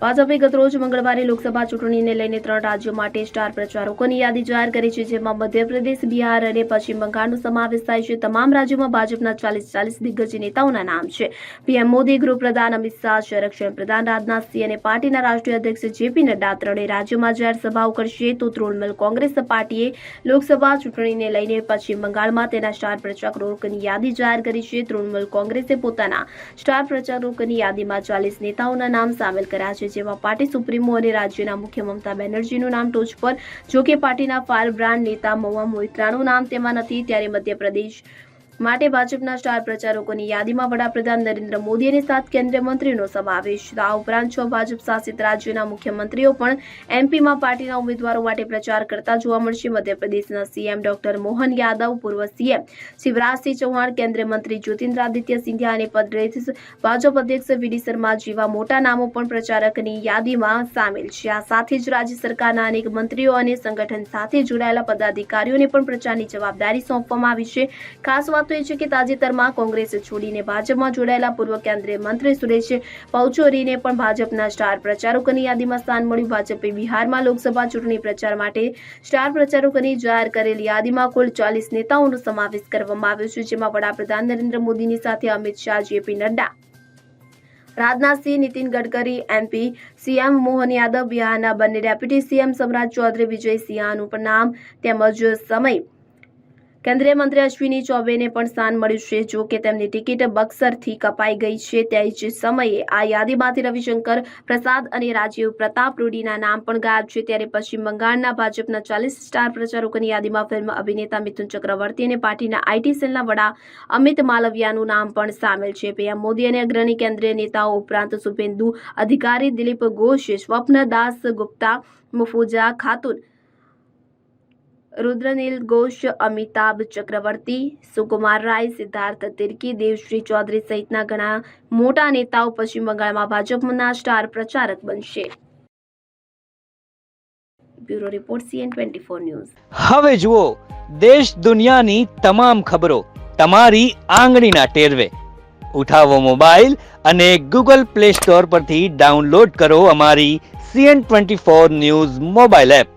ભાજપે ગતરોજ મંગળવારે લોકસભા ચૂંટણીને લઈને ત્રણ રાજ્યો માટે સ્ટાર પ્રચારકોની યાદી જાહેર કરી છે, જેમાં મધ્યપ્રદેશ, બિહાર અને પશ્ચિમ બંગાળનો સમાવેશ થાય છે. તમામ રાજ્યોમાં ભાજપના ચાલીસ ચાલીસ દિગ્ગજ નેતાઓના નામ છે. પીએમ મોદી, ગૃહપ્રધાન અમિત શાહ, સંરક્ષણ પ્રધાન રાજનાથસિંહ અને પાર્ટીના રાષ્ટ્રીય અધ્યક્ષ જેપી નડ્ડા ત્રણેય રાજ્યોમાં જાહેર સભાઓ કરશે. તો તૃણમૂલ કોંગ્રેસ પાર્ટીએ લોકસભા ચૂંટણીને લઈને પશ્ચિમ બંગાળમાં તેના સ્ટાર પ્રચારકોની યાદી જાહેર કરી છે. તૃણમૂલ કોંગ્રેસે પોતાના સ્ટાર પ્રચારકોની યાદીમાં ચાલીસ નેતાઓના નામ સામેલ કર્યા છે જેમાં પાર્ટી સુપ્રીમો અને રાજ્યના મુખ્ય મમતા બેનર્જીનું નામ ટોચ પર. જો કે પાર્ટીના ફાયર બ્રાન્ડ નેતા મહુવા મોઇત્રાનું નામ તેમાં નથી. ત્યારે મધ્યપ્રદેશ માટે ભાજપના સ્ટાર પ્રચારકોની યાદીમાં વડાપ્રધાન નરેન્દ્ર મોદી અને સાત કેન્દ્રીય મંત્રીનો સમાવેશ. આ ઉપરાંત છ ભાજપ શાસિત રાજ્યોના મુખ્યમંત્રીઓ પણ એમપીમાં પાર્ટીના ઉમેદવારો માટે પ્રચાર કરતા જોવા મળશે. મધ્યપ્રદેશના સીએમ ડોક્ટર મોહન યાદવ, પૂર્વ સીએમ શિવરાજસિંહ ચૌહાણ, કેન્દ્રીય મંત્રી જ્યોતિરાદિત્ય સિંધિયા અને પ્રદેશ ભાજપ અધ્યક્ષ વીડી શર્મા જેવા મોટા નામો પણ પ્રચારકની યાદીમાં સામેલ છે. આ સાથે જ રાજ્ય સરકારના અનેક મંત્રીઓ અને સંગઠન સાથે જોડાયેલા પદાધિકારીઓને પણ પ્રચારની જવાબદારી સોંપવામાં આવી છે. ખાસ વાત તો એ છે કે તાજેતરમાં કોંગ્રેસ છોડીને ભાજપમાં જોડાયેલા પૂર્વ કેન્દ્રીય મંત્રી સુરેશ પૌચોરીને પણ ભાજપના સ્ટાર પ્રચારકોની યાદીમાં સ્થાન મળ્યું. ભાજપે બિહારમાં લોકસભા ચૂંટણી પ્રચાર માટે સ્ટાર પ્રચારકોની જાહેર કરેલી યાદીમાં કુલ ચાલીસ નેતાઓનો સમાવેશ કરવામાં આવ્યો છે, જેમાં વડાપ્રધાન નરેન્દ્ર મોદીની સાથે Amit Shah JP Nadda Rajnath Singh Nitin Gadkari MP CM Mohan Yadav, બિહારના બંને ડેપ્યુટી સીએમ સમ્રાજ ચૌધરી, વિજય સિંહાનું નામ તેમજ સમય કેન્દ્રીય મંત્રી અશ્વિની ચૌબેને પણ સ્થાન મળ્યું છે. જો કે તેમની ટિકિટ બક્સરથી કપાઈ ગઈ છે તે જ સમયે આ યાદીમાંથી રવિશંકર પ્રસાદ અને રાજીવ પ્રતાપ રૂડીના નામ પણ ગાયબ છે. ત્યારે પશ્ચિમ બંગાળના ભાજપના ચાલીસ સ્ટાર પ્રચારકોની યાદીમાં ફિલ્મ અભિનેતા મિથુન ચક્રવર્તી અને પાર્ટીના આઈટી સેલના વડા અમિત માલવિયાનું નામ પણ સામેલ છે. પીએમ મોદી અને અગ્રણી કેન્દ્રીય નેતાઓ ઉપરાંત શુભેન્દુ અધિકારી દિલીપ ઘોષ, સ્વપ્ન દાસ ગુપ્તા, મુફુજા ખાતુન રુદ્રનીલ ઘોષ અમિતાભ ચક્રવર્તી સુકુમાર રાય સિદ્ધાર્થ તિર્કી દેવશ્રી ચૌધરી સહિતના ઘણા મોટા નેતાઓ પશ્ચિમ બંગાળમાં ભાજપના સ્ટાર પ્રચારક બનશે. Bureau report CN twenty four news. હવે જુઓ, દેશ દુનિયાની તમામ ખબરો તમારી આંગળીના ટેરવે. ઉઠાવો મોબાઈલ અને ગૂગલ પ્લે સ્ટોર પરથી ડાઉનલોડ કરો અમારી CN twenty four news mobile app.